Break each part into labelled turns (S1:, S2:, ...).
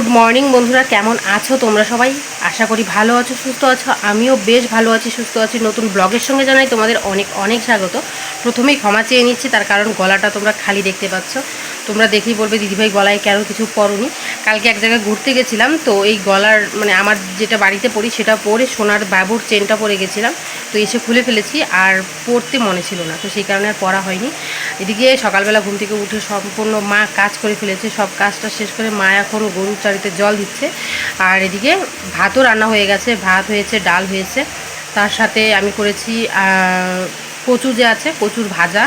S1: Good morning বন্ধুরা, কেমন আছো তোমরা সবাই? আশা করি ভালো আছো, সুস্থ আছো। আমিও বেশ ভালো আছি, সুস্থ আছি। নতুন ব্লগের সঙ্গে জানাই তোমাদের অনেক অনেক স্বাগত। প্রথমেই ক্ষমা চেয়ে নিচ্ছি, তার কারণ গলাটা তোমরা খালি দেখতে পাচ্ছ। তোমরা দেখেই বলবে, দিদিভাই গলায় কেন কিছু পরনি। কালকে এক জায়গায় ঘুরতে গেছিলাম, তো এই গলার মানে আমার যেটা বাড়িতে পরি সেটা পরে সোনার বাবুর চেনটা পরে গেছিলাম। তো এসে খুলে ফেলেছি, আর পরতে মনে ছিল না, তো সেই কারণে আর পরা হয়নি। এদিকে সকালবেলা ঘুম থেকে উঠে সম্পূর্ণ মা কাজ করে ফেলেছে, সব কাজটা শেষ করে মা এখন গরুর চারিতে জল দিচ্ছে। আর এদিকে ভাতও রান্না হয়ে গেছে, ভাত হয়েছে, ডাল হয়েছে। তার সাথে আমি করেছি কচু যে আছে, কচুর ভাজা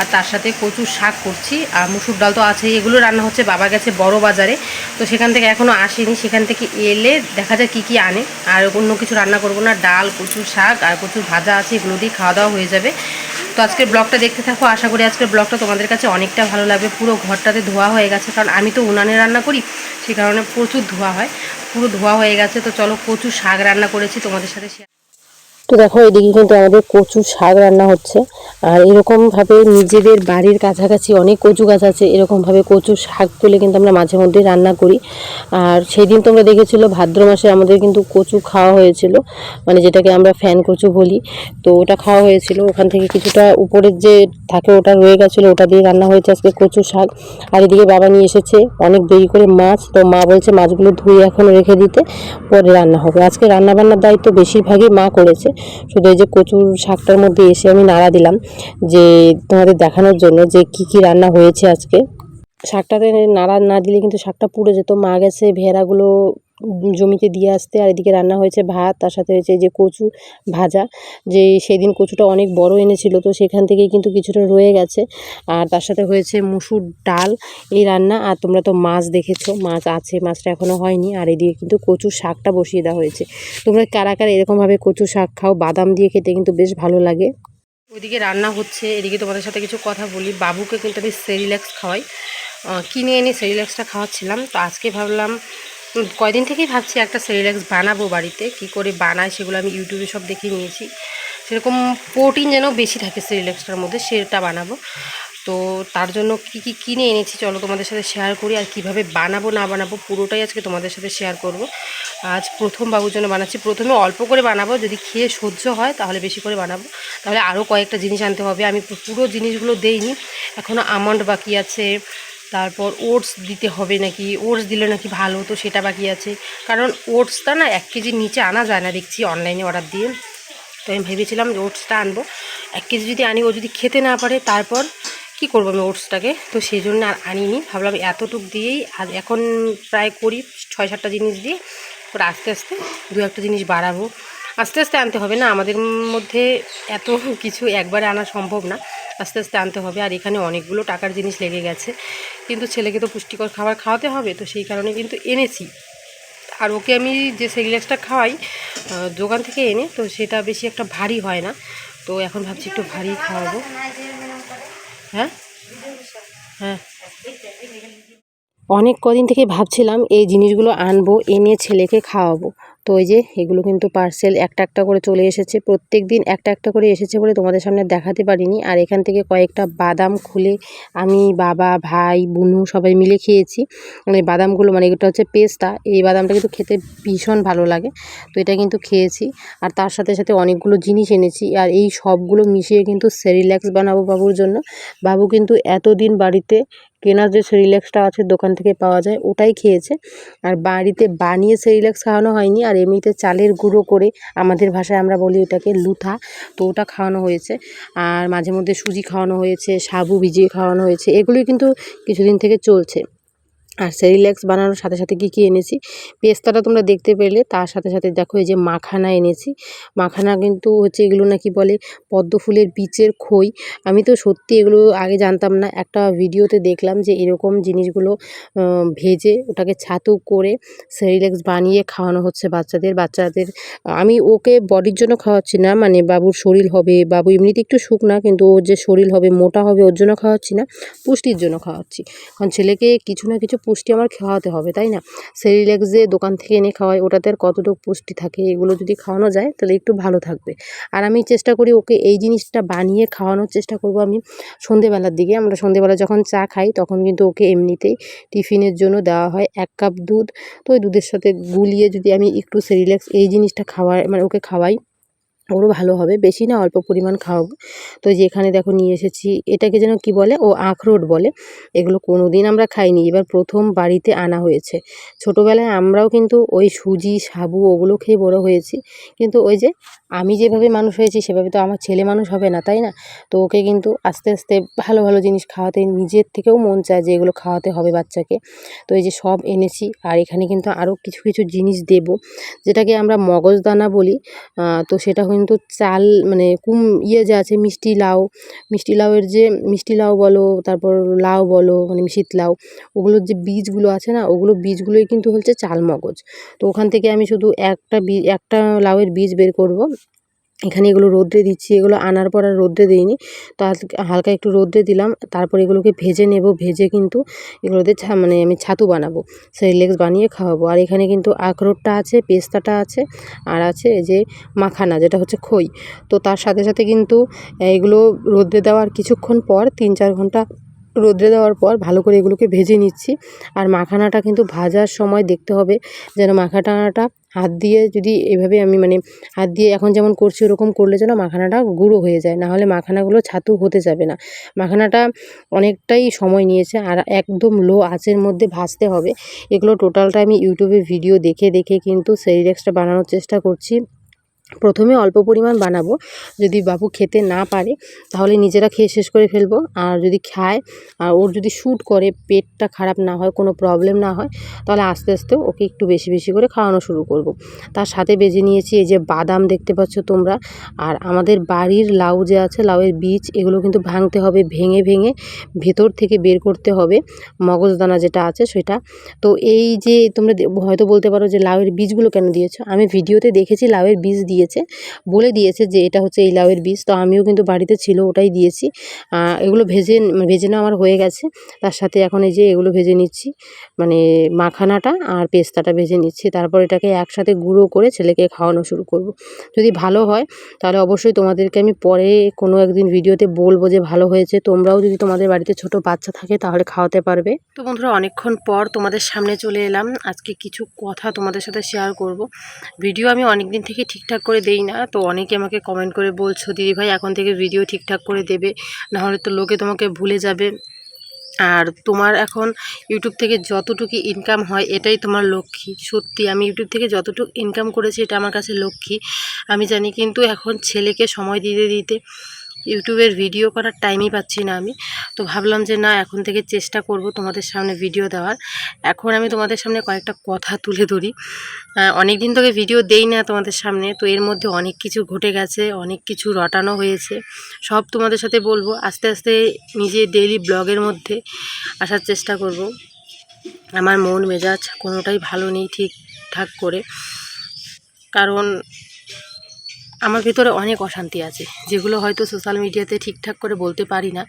S1: আর তার সাথে কচুর শাক করছি। আর মুসুর ডাল তো আছেই। এগুলো রান্না হচ্ছে বাবা গেছে বড় বাজারে। তো সেখান থেকে এখনও আসেনি। সেখান থেকে এলে দেখা যায় কী কী আনে। আর অন্য কিছু রান্না করব না। ডাল, কচুর শাক আর কচুর ভাজা আছে, এগুলো দিয়ে খাওয়া দাওয়া হয়ে যাবে। তো আজকের ব্লগটা দেখতে থাকো। আশা করি আজকের ব্লগটা তোমাদের কাছে অনেকটা ভালো লাগবে। পুরো ঘরটাতে ধোয়া হয়ে গেছে। কারণ আমি তো উনানে রান্না করি, সে কারণে প্রচুর ধোয়া হয়। পুরো ধোয়া হয়ে গেছে। তো চলো কচুর শাক রান্না করেছি তোমাদের সাথে
S2: তো দেখো, এদিকে কিন্তু আমাদের কচু শাক রান্না হচ্ছে। আর এরকমভাবে নিজেদের বাড়ির কাছাকাছি অনেক কচু গাছ আছে, এরকমভাবে কচু শাক তুলে কিন্তু আমরা মাঝে মধ্যে রান্না করি। আর সেই দিন তোমরা দেখেছিল, ভাদ্র মাসে আমাদের কিন্তু কচু খাওয়া হয়েছিল মানে যেটাকে আমরা ফ্যান কচু বলি। তো ওটা খাওয়া হয়েছিল, ওখান থেকে কিছুটা উপরের যে থাকে ওটা রয়ে গেছিল, ওটা দিয়ে রান্না হয়েছে আজকে কচু শাক। আর এদিকে বাবা নিয়ে এসেছে অনেক দেরি করে মাছ, তো মা বলছে মাছগুলো ধুয়ে এখন রেখে দিতে, পরে রান্না হবে। আজকে রান্না বান্নার দায়িত্ব বেশিরভাগই মা করেছে। শুধু এই যে কচুর শাকটার মধ্যে এসে আমি নাড়া দিলাম যে তোমাদের দেখানোর জন্য যে কি কি রান্না হয়েছে আজকে। শাকটাতে নাড়া না দিলে কিন্তু শাকটা পুড়ে যেত। মা গেছে, ভেড়াগুলো জমিতে দিয়ে আসতে, আর এদিকে রান্না হয়েছে ভাত, তার সাথে হয়েছে যে কচু ভাজা। যে সেদিন কচুটা অনেক বড় এনেছিল, তো সেখান থেকেই কিন্তু কিছুটা রয়ে গেছে। আর তার সাথে হয়েছে মুসুর ডাল, এই রান্না। আর তোমরা তো মাছ দেখেছ, মাছ আছে, মাছটা এখনও হয়নি। আর এদিকে কিন্তু কচু শাকটা বসিয়ে দেওয়া হয়েছে। তোমরা কারা কারা এরকমভাবে কচু শাক খাও, বাদাম দিয়ে খেতে কিন্তু বেশ ভালো লাগে।
S1: ওইদিকে রান্না হচ্ছে, এদিকে তোমাদের সাথে কিছু কথা বলি। বাবুকে কিন্তু আমি সেরিল্যাক্স খাওয়াই। কিনে এনে সেরিল্যাক্সটা খাওয়াচ্ছিলাম। তো আজকে ভাবলাম কয়দিন থেকেই ভাবছি একটা সেরিল্যাক্স বানাবো বাড়িতে। কি করে বানায় সেগুলো আমি ইউটিউবে সব দেখে নিয়েছি। সেরকম প্রোটিন যেন বেশি থাকে সেরিল্যাক্সটার মধ্যে, সেটা বানাবো। তো তার জন্য কি কি কিনে এনেছি চলো তোমাদের সাথে শেয়ার করি, আর কীভাবে বানাবো, না বানাবো, পুরোটাই আজকে তোমাদের সাথে শেয়ার করব। আজ প্রথম বাবুর জন্য বানাচ্ছি। প্রথমে অল্প করে বানাবো, যদি খেয়ে সহ্য হয় তাহলে বেশি করে বানাবো। তাহলে আরও কয়েকটা জিনিস আনতে হবে। আমি পুরো জিনিসগুলো দেইনি এখনও আমন্ড বাকি আছে। তারপর ওটস দিতে হবে নাকি, ওটস দিলে নাকি ভালো তো সেটা বাকি আছে। কারণ ওটসটা না এক কেজির নিচে আনা যায় না দেখছি অনলাইনে অর্ডার দিয়ে। তো আমি ভেবেছিলাম যে ওটসটা আনব। এক কেজি যদি আনি, ও যদি খেতে না পারে, তারপর কি করব আমি ওটসটাকে? তো সেই জন্য আর আনিনি। ভাবলাম এতটুক দিয়েই আর এখন প্রায় করি ছয় সাতটা জিনিস দিয়ে। করে আস্তে আস্তে দু একটা জিনিস বাড়াবো। আস্তে আস্তে আনতে হবে না, আমাদের মধ্যে এত কিছু একবারে আনা সম্ভব না। আস্তে আস্তে আনতে হবে। আর এখানে অনেকগুলো টাকার জিনিস লেগে গেছে। কিন্তু ছেলেকে তো পুষ্টিকর খাবার খাওয়াতে হবে, তো সেই কারণে কিন্তু এনেছি। আর ওকে আমি যে সেরিল্যাক্সটা খাওয়াই দোকান থেকে এনে, তো সেটা বেশি একটা ভারী হয় না। তো এখন ভাবছি একটু ভারী খাওয়াবো। হ্যাঁ? হ্যাঁ।
S2: অনেক কদিন থেকে ভাবছিলাম এই জিনিসগুলো আনব, এনে ছেলেকে খাওয়াবো। তো ওই যে এগুলো কিন্তু পার্সেল একটা একটা করে চলে এসেছে। প্রত্যেক দিন একটা একটা করে এসেছে বলে তোমাদের সামনে দেখাতে পারিনি। আর এখান থেকে কয়েকটা বাদাম খুলে আমি বাবা, ভাই, বুনু সবাই মিলে খেয়েছি। মানে বাদামগুলো মানে এটা হচ্ছে পেস্তা। এই বাদামটা কিন্তু খেতে ভীষণ ভালো লাগে। তো এটা কিন্তু খেয়েছি। আর তার সাথে সাথে অনেকগুলো জিনিস এনেছি। আর এই সবগুলো মিশিয়ে কিন্তু সেরিল্যাক্স বানাবো বাবুর জন্য। বাবু কিন্তু এতদিন বাড়িতে কেনা যে সেরিল্যাক্সটা আছে দোকান থেকে পাওয়া যায়, ওটাই খেয়েছে। আর বাড়িতে বানিয়ে সেরিল্যাক্স খাওয়ানো হয়নি, আর এমনিতে চালের গুঁড়ো করে আমাদের ভাষায় আমরা বলি ওটাকে লুথা, তো ওটা খাওয়ানো হয়েছে। আর মাঝে মধ্যে সুজি খাওয়ানো হয়েছে, সাবু ভিজিয়ে খাওয়ানো হয়েছে, এগুলোই কিন্তু কিছুদিন থেকে চলছে। আর সেরিল্যাক্স বানানোর সাথে সাথে কী কী এনেছি? পেস্তাটা তোমরা দেখতে পেলে, তার সাথে সাথে দেখো এই যে মাখানা এনেছি। মাখানা কিন্তু হচ্ছে এগুলো নাকি বলে, পদ্ম ফুলের বীজের খই। আমি তো সত্যি এগুলো আগে জানতাম না, একটা ভিডিওতে দেখলাম যে এরকম জিনিসগুলো ভেজে ওটাকে ছাতু করে সেরিল্যাক্স বানিয়ে খাওয়ানো হচ্ছে বাচ্চাদের। বাচ্চাদের, আমি ওকে বডির জন্য খাওয়াচ্ছি না মানে বাবুর শরীর হবে, বাবু এমনিতে একটু শুকনা, কিন্তু ওর যে শরীর হবে, মোটা হবে, ওর জন্য খাওয়াচ্ছি না, পুষ্টির জন্য খাওয়াচ্ছি। কারণ ছেলেকে কিছু না কিছু পুষ্টি আমার খাওয়াতে হবে, তাই না? সেরিল্যাক্স যে দোকান থেকে এনে খাওয়াই ওটাতে আর কতটুকু পুষ্টি থাকে, এগুলো যদি খাওয়ানো যায়, তাহলে একটু ভালো থাকবে। আর আমি চেষ্টা করি ওকে এই জিনিসটা বানিয়ে খাওয়ানোর চেষ্টা করব আমি সন্ধেবেলার দিকে। আমরা সন্ধেবেলা যখন চা খাই, তখন কিন্তু ওকে এমনিতেই টিফিনের জন্য দেওয়া হয় এক কাপ দুধ। তো ওই দুধের সাথে গুলিয়ে যদি আমি একটু সেরিল্যাক্স এই জিনিসটা খাওয়াই মানে ওকে খাওয়াই ওরও ভালো হবে। বেশি না, অল্প পরিমাণ খাওয়াবো। তো যে এখানে দেখো নিয়ে এসেছি, এটাকে যেন কি বলে, ও আখরোট বলে। এগুলো কোনো দিন আমরা খাইনি, এবার প্রথম বাড়িতে আনা হয়েছে। ছোটোবেলায় আমরাও কিন্তু ওই সুজি, সাবু ওগুলো খেয়ে বড় হয়েছি। কিন্তু ওই যে আমি যেভাবে মানুষ হয়েছি, সেভাবে তো আমার ছেলে মানুষ হবে না, তাই না? তো ওকে কিন্তু আস্তে আস্তে ভালো ভালো জিনিস খাওয়াতে নিজের থেকেও মন চায় যে এগুলো খাওয়াতে হবে বাচ্চাকে। তো এই যে সব এনেছি, আর এখানে কিন্তু আরও কিছু কিছু জিনিস দেব, যেটাকে আমরা মগজদানা বলি। তো সেটা কিন্তু চাল মানে কুম ইয়ে যে আছে, মিষ্টি লাউ, মিষ্টি লাউয়ের যে, মিষ্টি লাউ বলো, তারপর লাউ বলো মানে শীত লাউ, ওগুলোর যে বীজগুলো আছে না, ওগুলো বীজগুলোই কিন্তু হচ্ছে চাল মগজ। তো ওখান থেকে আমি শুধু একটা বীজ একটা লাউয়ের বীজ বের করব। এখানে এগুলো রোদ্রে দিচ্ছি, এগুলো আনার পর আর রোদ্রে দিইনি। তো হালকা একটু রোদ্রে দিলাম, তারপর এগুলোকে ভেজে নেব, ভেজে কিন্তু এগুলোতে মানে আমি ছাতু বানাবো, সেই সেরিলেক্স বানিয়ে খাওয়াবো। আর এখানে কিন্তু আখরোটটা আছে, পেস্তাটা আছে, আর আছে এই যে মাখানা, যেটা হচ্ছে খই। তো তার সাথে সাথে কিন্তু এগুলো রোদ্রে দেওয়ার কিছুক্ষণ পর তিন চার ঘণ্টা রোদ্রে দেওয়ার পর ভালো করে এগুলোকে ভেজে নিচ্ছি। আর মাখানাটা কিন্তু ভাজার সময় দেখতে হবে, যেন মাখাটানাটা হাত দিয়ে যদি এভাবে আমি মানে হাত দিয়ে এখন যেমন করছি ওরকম করলে যেন মাখানাটা গুঁড়ো হয়ে যায়, নাহলে মাখানাগুলো ছাতু হতে যাবে না। মাখানাটা অনেকটাই সময় নিয়েছে আর একদম লো আঁচের মধ্যে ভাজতে হবে। এগুলো টোটালটা আমি ইউটিউবে ভিডিও দেখে দেখে কিন্তু সেরিলেক্সটা বানানোর চেষ্টা করছি। প্রথমে অল্প পরিমাণ বানাবো। যদি বাবু খেতে না পারে, তাহলে নিজেরা খেয়ে শেষ করে ফেলব। আর যদি খায়, আর ওর যদি শ্যুট করে, পেটটা খারাপ না হয়, কোনো প্রবলেম না হয়, তাহলে আস্তে আস্তে ওকে একটু বেশি বেশি করে খাওয়ানো শুরু করব। তার সাথে বেজে নিয়েছি এই যে বাদাম দেখতে পাচ্ছ তোমরা। আর আমাদের বাড়ির লাউ যে আছে, লাউয়ের বীজ, এগুলো কিন্তু ভাঙতে হবে, ভেঙে ভেঙে ভেতর থেকে বের করতে হবে। মগজদানা যেটা আছে সেটা। তো এই যে তোমরা হয়তো বলতে পারো যে লাউয়ের বীজগুলো কেন দিয়েছ? আমি ভিডিওতে দেখেছি লাউয়ের বীজ দিয়েছে, বলে দিয়েছে যে এটা হচ্ছে এই লাউয়ের বীজ। তো আমিও কিন্তু বাড়িতে ছিল, ওটাই দিয়েছি। এগুলো ভেজে ভেজে আমার হয়ে গেছে। তার সাথে এখন এই যে এগুলো ভেজে নিচ্ছি মানে মাখানাটা আর পেস্তাটা ভেজে নিচ্ছি। তারপর এটাকে একসাথে গুঁড়ো করে ছেলেকে খাওয়ানো শুরু করব। যদি ভালো হয়, তাহলে অবশ্যই তোমাদেরকে আমি পরে কোনো একদিন ভিডিওতে বলব যে ভালো হয়েছে। তোমরাও যদি তোমাদের বাড়িতে ছোট বাচ্চা থাকে, তাহলে খাওয়াতে পারবে। তো বন্ধুরা, অনেকক্ষণ পর তোমাদের সামনে চলে এলাম। আজকে কিছু কথা তোমাদের সাথে শেয়ার করব। ভিডিও আমি অনেক দিন থেকে ঠিকঠাক করে দেই না। তো অনেকে আমাকে কমেন্ট করে বলছো, দিদি ভাই, এখন থেকে ভিডিও ঠিকঠাক করে দেবে, নাহলে তো লোকে তোমাকে ভুলে যাবে। আর তোমার এখন ইউটিউব থেকে যতটুকু ইনকাম হয়, এটাই তোমার লক্ষ্মী। সত্যি, আমি ইউটিউব থেকে যতটুকু ইনকাম করেছি, এটা আমার কাছে লক্ষ্মী। আমি জানি কিন্তু এখন ছেলেকে সময় দিতে দিতে ইউটিউবের ভিডিও করার টাইমই পাচ্ছি না আমি। তো ভাবলাম যে না, এখন থেকে চেষ্টা করব তোমাদের সামনে ভিডিও দেওয়ার। এখন আমি তোমাদের সামনে কয়েকটা কথা তুলে ধরি। অনেক দিন থেকে ভিডিও দেই না তোমাদের সামনে, তো এর মধ্যে অনেক কিছু ঘটে গেছে, অনেক কিছু রটানো হয়েছে। সব তোমাদের সাথে বলব, আস্তে আস্তে নিজে ডেইলি ব্লগের মধ্যে আসার চেষ্টা করব। আমার মন মেজাজ কোনোটাই ভালো নেই ঠিকঠাক করে। কারণ আমার ভিতরে অনেক অশান্তি আছে, যেগুলো হয়তো সোশ্যাল মিডিয়াতে ঠিকঠাক করে বলতে পারি না,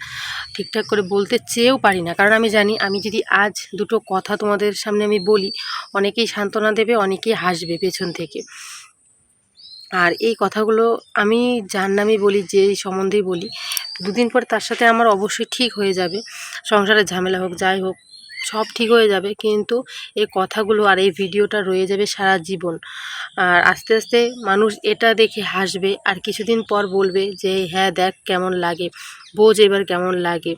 S2: ঠিকঠাক করে বলতে চেয়েও পারি না। কারণ আমি জানি, আমি যদি আজ দুটো কথা তোমাদের সামনে আমি বলি, অনেকেই সান্ত্বনা দেবে, অনেকেই হাসবে পেছন থেকে। আর এই কথাগুলো আমি যার নামই বলি যে সম্বন্ধেই বলি, দুদিন পর তার সাথে আমার অবশ্যই ঠিক হয়ে যাবে। সংসারের ঝামেলা হোক, যাই হোক সব ঠিক হয়ে যাবে, কিন্তু এই কথাগুলো আর এই ভিডিওটা রয়ে যাবে সারা জীবন। আর আস্তে আস্তে মানুষ এটা দেখে হাসবে আর কিছুদিন পর বলবে যে হ্যাঁ দেখ কেমন লাগে, বোঝ এবার কেমন লাগে।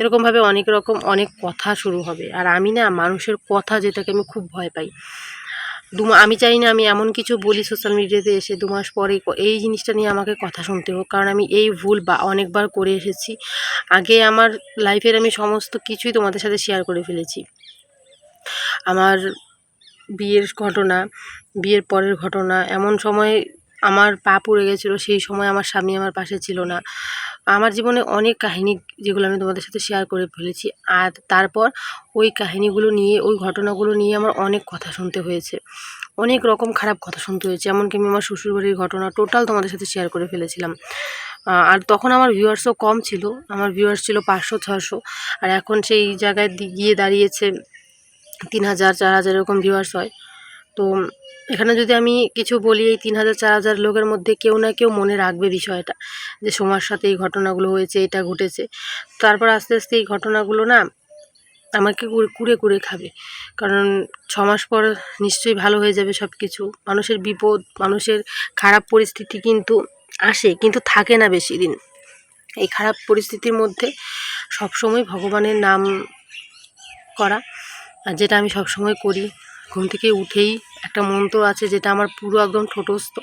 S2: এরকমভাবে অনেক রকম অনেক কথা শুরু হবে। আর আমি না মানুষের কথা যেটাকে আমি খুব ভয় পাই। দু আমি চাই না, আমি এমন কিছু বলি সোশ্যাল মিডিয়াতে এসে দু মাস পরে এই জিনিসটা নিয়ে আমাকে কথা শুনতে হোক কারণ আমি এই ভুল বা অনেকবার করে এসেছি। আগে আমার লাইফের আমি সমস্ত কিছুই তোমাদের সাথে শেয়ার করে ফেলেছি। আমার বিয়ের ঘটনা, বিয়ের পরের ঘটনা, এমন সময় আমার পা পড়ে গেছিল, সেই সময় আমার স্বামী আমার পাশে ছিল না। আমার জীবনে অনেক কাহিনী যেগুলো আমি তোমাদের সাথে শেয়ার করে ফেলেছি। আর তারপর ওই কাহিনীগুলো নিয়ে, ওই ঘটনাগুলো নিয়ে আমার অনেক কথা শুনতে হয়েছে। অনেক রকম খারাপ কথা শুনতে হয়েছে। এমনকি আমি আমার শ্বশুরবাড়ির ঘটনা টোটাল তোমাদের সাথে শেয়ার করে ফেলেছিলাম। আর তখন আমার ভিউয়ার্সও কম ছিল। আমার ভিউয়ার্স ছিল পাঁচশো ছশো আর এখন সেই জায়গায় গিয়ে দাঁড়িয়েছে
S1: তিন হাজার, চার হাজার এরকম ভিউয়ার্স হয়। তো এখানে যদি আমি কিছু বলি, এই তিন হাজার, চার হাজার লোকের মধ্যে কেউ না কেউ মনে রাখবে বিষয়টা, যে সোমার সাথে এই ঘটনাগুলো হয়েছে, এটা ঘটেছে। তারপর আস্তে আস্তে এই ঘটনাগুলো না আমাকে কুড়ে কুরে খাবে। কারণ ছ মাস পর নিশ্চয়ই ভালো হয়ে যাবে সব কিছু মানুষের বিপদ, মানুষের খারাপ পরিস্থিতি কিন্তু আসে, কিন্তু থাকে না বেশি দিন। এই খারাপ পরিস্থিতির মধ্যে সবসময় ভগবানের নাম করা, আর যেটা আমি সবসময় করি ঘুম থেকে উঠেই একটা মন্ত্র আছে যেটা আমার পুরো একদম ঠোঁটস্থ।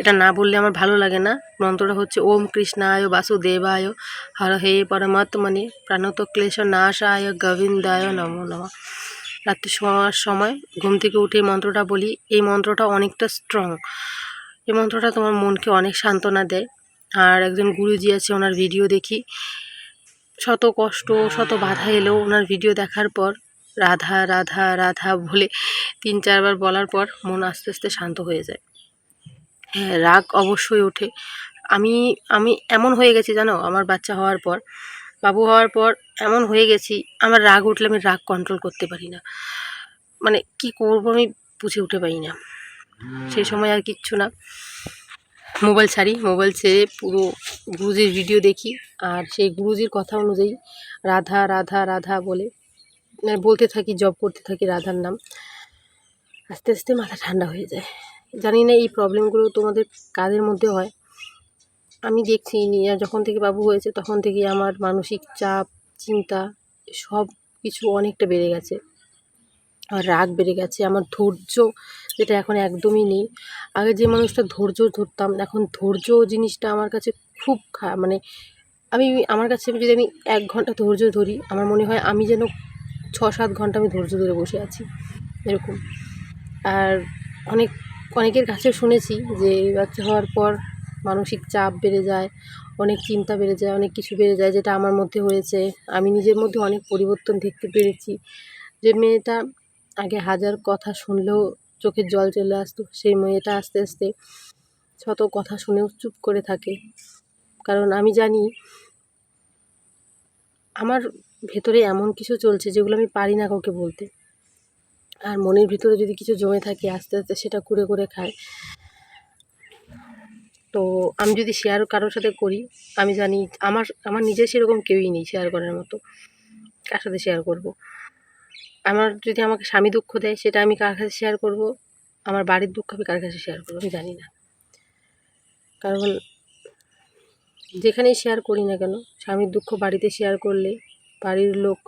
S1: এটা না বললে আমার ভালো লাগে না। মন্ত্রটা হচ্ছে, ওম কৃষ্ণায় বাসুদেবায় হর হে পরমাত্মনে প্রাণত ক্লেশ নাশায় গোবিন্দায় নমো নমঃ। রাত্রি শোয়ার সময় ঘুম থেকে উঠে মন্ত্রটা বলি, এই মন্ত্রটা অনেকটা স্ট্রং এই মন্ত্রটা তোমার মনকে অনেক সান্ত্বনা দেয়। আর একজন গুরুজি আছে, ওনার ভিডিও দেখি। শত কষ্ট, শত বাধা এলেও ওনার ভিডিও দেখার পর। রাধা রাধা রাধা বলে তিন, চারবার বলার পর মন আস্তে আস্তে শান্ত হয়ে যায়। হ্যাঁ রাগ অবশ্যই ওঠে। আমি আমি এমন হয়ে গেছি জানো, আমার বাচ্চা হওয়ার পর। বাবু হওয়ার পর এমন হয়ে গেছি, আমার রাগ উঠলে আমি রাগ কন্ট্রোল করতে পারি না। মানে কি করব আমি বুঝে উঠে পারি না। সেই সময় আর কিচ্ছু না। মোবাইল ছাড়ি, মোবাইল ছেড়ে পুরো গুরুজির ভিডিও দেখি। আর সেই গুরুজির কথা অনুযায়ী রাধা রাধা রাধা বলে বলতে থাকি জব করতে থাকি রাধার নাম। আস্তে আস্তে মাথা ঠান্ডা হয়ে যায়। জানি না এই প্রবলেমগুলো তোমাদের কাদের মধ্যে হয়। আমি দেখছি যখন থেকে বাবু হয়েছে, তখন থেকে আমার মানসিক চাপ, চিন্তা, সব কিছু অনেকটা বেড়ে গেছে। আমার রাগ বেড়ে গেছে। আমার ধৈর্য যেটা এখন একদমই নেই। আগে যে মানুষটা ধৈর্য ধরতাম, এখন ধৈর্য জিনিসটা আমার কাছে খুব মানে আমি, আমার কাছে যদি আমি এক ঘণ্টা ধৈর্য ধরি, আমার মনে হয় আমি যেন ছ সাত ঘণ্টা আমি ধৈর্য ধরে বসে আছি, এরকম। আর অনেক, অনেকের কাছে শুনেছি যে বাচ্চা হওয়ার পর মানসিক চাপ বেড়ে যায়, অনেক চিন্তা বেড়ে যায়, অনেক কিছু বেড়ে যায় যেটা আমার মধ্যে হয়েছে। আমি নিজের মধ্যে অনেক পরিবর্তন দেখতে পেরেছি। যে মেয়েটা আগে হাজার কথা শুনলেও চোখের জল চলে আসতো, সেই মেয়েটা আস্তে আস্তে শত কথা শুনেও চুপ করে থাকে। কারণ আমি জানি, আমার ভেতরে এমন কিছু চলছে যেগুলো আমি পারি না কাউকে বলতে। আর মনের ভিতরে যদি কিছু জমে থাকে, আস্তে আস্তে সেটা কুড়ে করে খায়। তো আমি যদি শেয়ার কারোর সাথে করি, আমি জানি আমার আমার নিজের সেরকম কেউই নেই শেয়ার করার মতো। কার সাথে শেয়ার করব। আমার যদি আমাকে স্বামী দুঃখ দেয়, সেটা আমি কার কাছে শেয়ার করব? আমার বাড়ির দুঃখ আমি কার কাছে শেয়ার করব? আমি জানি না। কারণ যেখানেই শেয়ার করি না কেন, স্বামীর দুঃখ বাড়িতে শেয়ার করলে বাড়ির লোক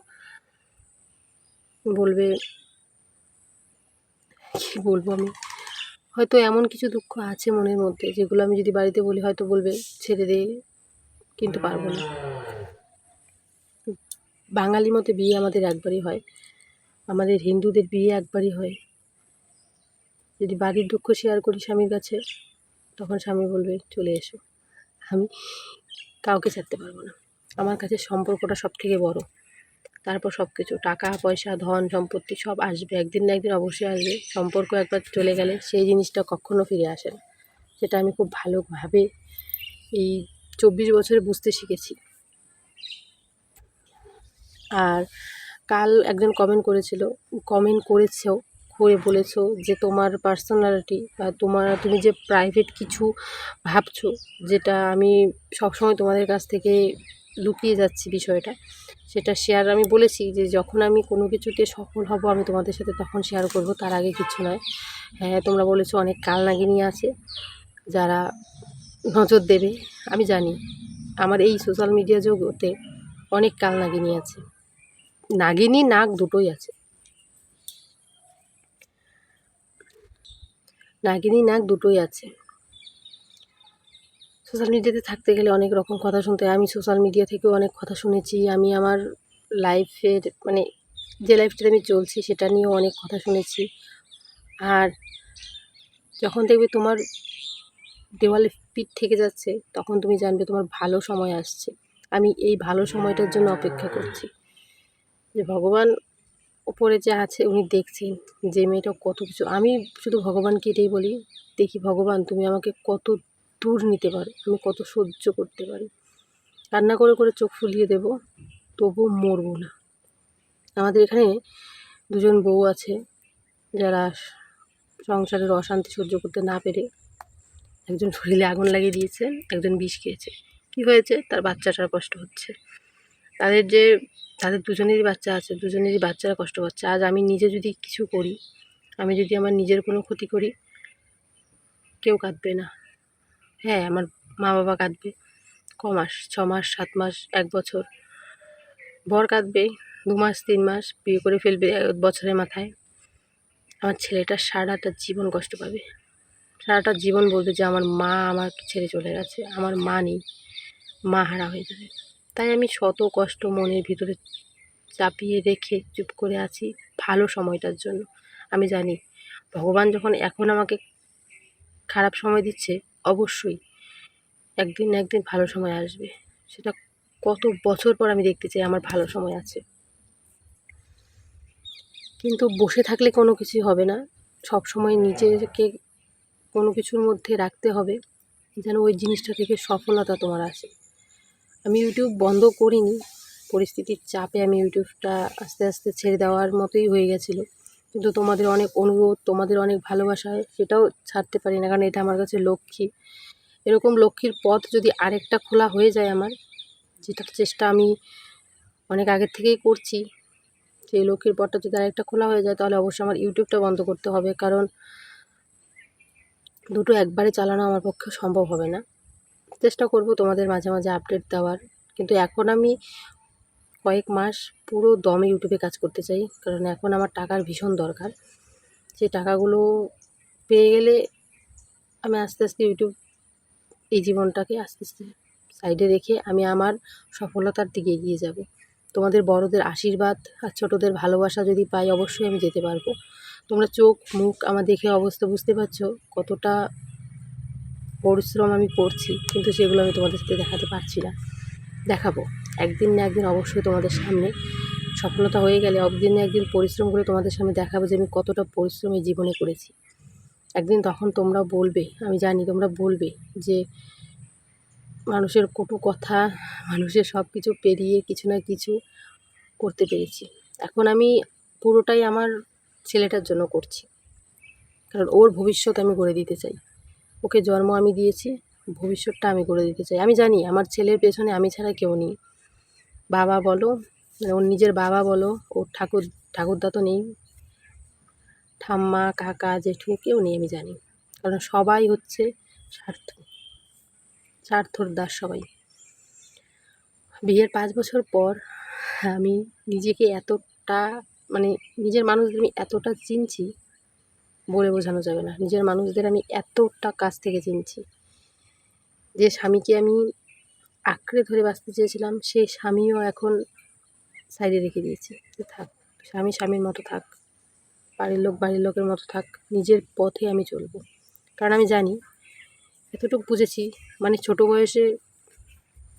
S1: বলবে, কী বলব আমি? হয়তো এমন কিছু দুঃখ আছে মনের মধ্যে, যেগুলো আমি যদি বাড়িতে বলি হয়তো বলবে, ছেড়ে দে, কিন্তু পারব না। বাঙালি মতে বিয়ে আমাদের একবারই হয়। আমাদের হিন্দুদের বিয়ে একবারই হয়। যদি বাড়ির দুঃখ শেয়ার করি স্বামীর কাছে, তখন স্বামী বলবে, চলে এসো। আমি কাউকে ছাড়তে পারব না। আমার কাছে সম্পর্কটা সব থেকে বড়। তারপর সব কিছু টাকা, পয়সা, ধন, সম্পত্তি সব আসবে, একদিন না একদিন অবশ্যই আসবে। সম্পর্ক একবার চলে গেলে সেই জিনিসটা কখনো ফিরে আসে না। সেটা আমি খুব ভালোভাবে এই চব্বিশ বছরে বুঝতে শিখেছি। আর কাল একজন কমেন্ট করেছিল কমেন্ট করেছেও, করে বলেছ যে তোমার পার্সোনালিটি বা তোমার, তুমি যে প্রাইভেট কিছু ভাবছ, যেটা আমি সবসময় তোমাদের কাছ থেকে লুকিয়ে যাচ্ছি বিষয়টা। সেটা শেয়ার আমি বলেছি যে, যখন আমি কোনো কিছুতে সফল হব আমি তোমাদের সাথে তখন শেয়ার করব, তার আগে কিছু নয়। হ্যাঁ তোমরা বলেছ অনেক কাল নাগিনী আছে, যারা নজর দেবে, আমি জানি। আমার এই সোশ্যাল মিডিয়া জগতে অনেক কাল নাগিনী আছে। নাগিনী নাক দুটোই আছে। নাগিনী নাক দুটোই আছে। সোশ্যাল মিডিয়াতে থাকতে গেলে অনেক রকম কথা শুনতে হয়। আমি সোশ্যাল মিডিয়া থেকেও অনেক কথা শুনেছি। আমি আমার লাইফের মানে যে লাইফটাতে আমি চলছি সেটা নিয়েও অনেক কথা শুনেছি। আর যখন দেখবে তোমার দেওয়ালে পিঠ থেকে যাচ্ছে, তখন তুমি জানবে তোমার ভালো সময় আসছে। আমি এই ভালো সময়টার জন্য অপেক্ষা করছি। যে ভগবান উপরে যে আছে উনি দেখছেন, যে মেয়েটা কত কিছু আমি শুধু ভগবানকে এটাই বলি, দেখি ভগবান, তুমি আমাকে কত দূর নিতে পারো, আমি কত সহ্য করতে পারি। রান্না করে করে চোখ ফুলিয়ে দেব, তবু মরবো না। আমাদের এখানে
S2: দুজন বউ আছে, যারা সংসারের অশান্তি সহ্য করতে না পেরে একজন শরীরে আগুন লাগিয়ে দিয়েছে, একজন বিষ খেয়েছে। কি হয়েছে? তার বাচ্চাটার কষ্ট হচ্ছে। তাদের যে, তাদের দুজনেরই বাচ্চা আছে, দুজনেরই বাচ্চারা কষ্ট পাচ্ছে। আজ আমি নিজে যদি কিছু করি, আমি যদি আমার নিজের কোনো ক্ষতি করি, কেউ কাঁদবে না। হ্যাঁ আমার মা বাবা কাঁদবে। ক মাস? ছ মাস? সাত মাস? এক বছর? বর কাঁদবে, দু মাস, তিন মাস, বিয়ে করে ফেলবে এক বছরের মাথায়। আমার ছেলেটা সারাটা জীবন কষ্ট পাবে। সারাটা জীবন বলবে যে, আমার মা আমার ছেড়ে চলে গেছে। আমার মা নেই। মা হারা হয়ে যাবে। তাই আমি শত কষ্ট মনের ভিতরে চাপিয়ে রেখে চুপ করে আছি ভালো সময়টার জন্য। আমি জানি, ভগবান যখন এখন আমাকে খারাপ সময় দিচ্ছে অবশ্যই একদিন না একদিন ভালো সময় আসবে। সেটা কত বছর পর আমি দেখতে চাই আমার ভালো সময় আছে। কিন্তু বসে থাকলে কোনো কিছুই হবে না। সব সময় নিজেকে কোনো কিছুর মধ্যে রাখতে হবে যেন ওই জিনিসটা থেকে সফলতা তোমার আসে। আমি ইউটিউব বন্ধ করিনি। পরিস্থিতির চাপে আমি ইউটিউবটা আস্তে আস্তে ছেড়ে দেওয়ার মতোই হয়ে গেছিল। কিন্তু তোমাদের অনেক অনুরোধ, তোমাদের অনেক ভালোবাসায় সেটাও ছাড়তে পারি না, কারণ এটা আমার কাছে লক্ষ্মী। এরকম লক্ষ্মীর পথ যদি আরেকটা খোলা হয়ে যায় আমার যেটার চেষ্টা আমি অনেক আগের থেকেই করছি, সেই লক্ষ্মীর পথটা যদি আরেকটা খোলা হয়ে যায়, তাহলে অবশ্যই আমার ইউটিউবটা বন্ধ করতে হবে, কারণ দুটো একবারে চালানো আমার পক্ষে সম্ভব হবে না। চেষ্টা করব তোমাদের মাঝে মাঝে আপডেট দেওয়ার, কিন্তু এখন আমি কয়েক মাস পুরো দমে ইউটিউবে কাজ করতে চাই, কারণ এখন আমার টাকার ভীষণ দরকার। সেই টাকাগুলো পেয়ে গেলে আমি আস্তে আস্তে ইউটিউব এই জীবনটাকে আস্তে আস্তে সাইডে রেখে আমি আমার সফলতার দিকে এগিয়ে যাব। তোমাদের বড়দের আশীর্বাদ আর ছোটদের ভালোবাসা যদি পাই অবশ্যই আমি যেতে পারব। তোমরা চোখ, মুখ, আমার দেখে অবস্থা বুঝতে পারছ কতটা পরিশ্রম আমি করছি, কিন্তু সেগুলো আমি তোমাদের সাথে দেখাতে পারছি না। দেখাবো। একদিন না একদিন অবশ্যই তোমাদের সামনে সফলতা হয়ে গেলে, একদিন না একদিন পরিশ্রম করে তোমাদের সামনে দেখাবো যে আমি কতটা পরিশ্রম এই জীবনে করেছি। একদিন তখন তোমরা বলবে, আমি জানি তোমরা বলবে যে মানুষের কটু কথা, মানুষের সব কিছু পেরিয়ে কিছু না কিছু করতে পেরেছি। এখন আমি পুরোটাই আমার ছেলেটার জন্য করছি। কারণ ওর ভবিষ্যৎ আমি গড়ে দিতে চাই। ওকে জন্ম আমি দিয়েছি, ভবিষ্যৎটা আমি গড়ে দিতে চাই। আমি জানি আমার ছেলের পেছনে আমি ছাড়া কেউ নেই। বাবা বলো মানে ওর নিজের বাবা বলো, ওর ঠাকুর, ঠাকুরদা তো নেই। ঠাম্মা, কাকা, জেঠু কেউ নেই আমি জানি। কারণ সবাই হচ্ছে স্বার্থ স্বার্থর দাস সবাই। বিয়ের পাঁচ বছর পর আমি নিজেকে এতটা মানে নিজের মানুষদের আমি এতটা চিনছি, বলে বোঝানো যাবে না। নিজের মানুষদের আমি এতটা কাছ থেকে চিনছি যে স্বামীকে আমি আঁকড়ে ধরে বাঁচতে চেয়েছিলাম, সে স্বামীও এখন সাইডে রেখে দিয়েছে যে থাক, স্বামী স্বামীর মতো থাক, বাড়ির লোক বাড়ির লোকের মতো থাক, নিজের পথে আমি চলবো। কারণ আমি জানি, এতটুকু বুঝেছি মানে ছোট বয়সে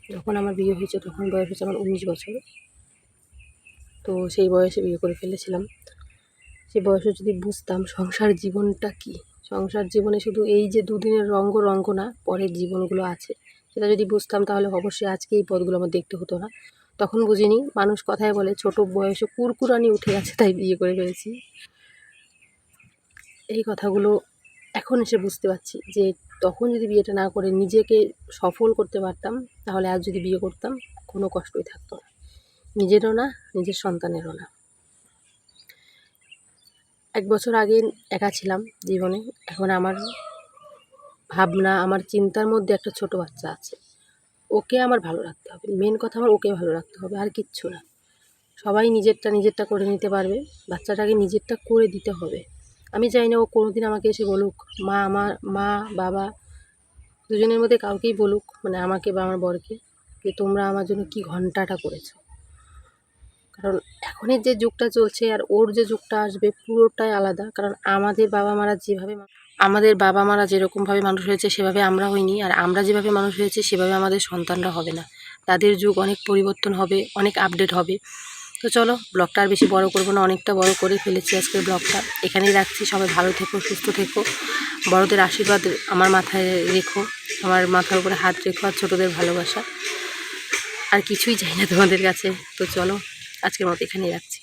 S2: যখন আমার বিয়ে হয়েছে, তখন বয়স হচ্ছে আমার উনিশ বছর। তো সেই বয়সে বিয়ে করে ফেলেছিলাম। সেই বয়সে যদি বুঝতাম সংসার জীবনটা কি, সংসার জীবনে শুধু এই যে দুদিনের রঙ্গ রঙ্গ না পরের জীবনগুলো আছে। সেটা যদি বুঝতাম তাহলে অবশ্যই আজকে এই পদগুলো আমার দেখতে হতো না। তখন বুঝিনি, মানুষ কথায় বলে, ছোট বয়সে কুরকুরানি উঠে গেছে, তাই বিয়ে করে ফেলেছি। এই কথাগুলো এখন এসে বুঝতে পারছি যে তখন যদি বিয়েটা না করে নিজেকে সফল করতে পারতাম, তাহলে আজ যদি বিয়ে করতাম, কোনো কষ্টই থাকতো না। নিজেরও না, নিজের সন্তানেরও না। এক বছর আগে একা ছিলাম জীবনে, এখন আমার ভাবনা, আমার চিন্তার মধ্যে একটা ছোট বাচ্চা আছে। ওকে আমার ভালো রাখতে হবে। মেন কথা আমার ওকে ভালো রাখতে হবে, আর কিচ্ছু না। সবাই নিজেরটা নিজেরটা করে নিতে পারবে। বাচ্চাটাকে নিজেরটা করে দিতে হবে। আমি চাই না ও কোনোদিন আমাকে এসে বলুক, মা, আমার মা, বাবা, দুজনের মধ্যে কাউকেই বলুক মানে আমাকে বা আমার বরকে, যে তোমরা আমার জন্য কি ঘন্টাটা করেছ। কারণ এখনের যে যুগটা চলছে আর ওর যে যুগটা আসবে পুরোটাই আলাদা। কারণ আমাদের বাবা মারা যেভাবে আমাদের বাবা মারা যেরকমভাবে মানুষ হয়েছে, সেভাবে আমরা হইনি। আর আমরা যেভাবে মানুষ হয়েছে, সেভাবে আমাদের সন্তানরা হবে না। তাদের যুগ অনেক পরিবর্তন হবে, অনেক আপডেট হবে। তো চলো, ব্লগটা আর বেশি বড় করব না, অনেকটা বড় করে ফেলেছি আজকের ব্লগটা। এখানেই রাখছি, সবাই ভালো থেকো, সুস্থ থেকো। বড়দের আশীর্বাদ আমার মাথায় রেখো, আমার মাথার উপরে হাত রেখো আর ছোটোদের ভালোবাসা। আর কিছুই চাই না তোমাদের কাছে। তো চলো, আজকের মতো এখানেই রাখছি।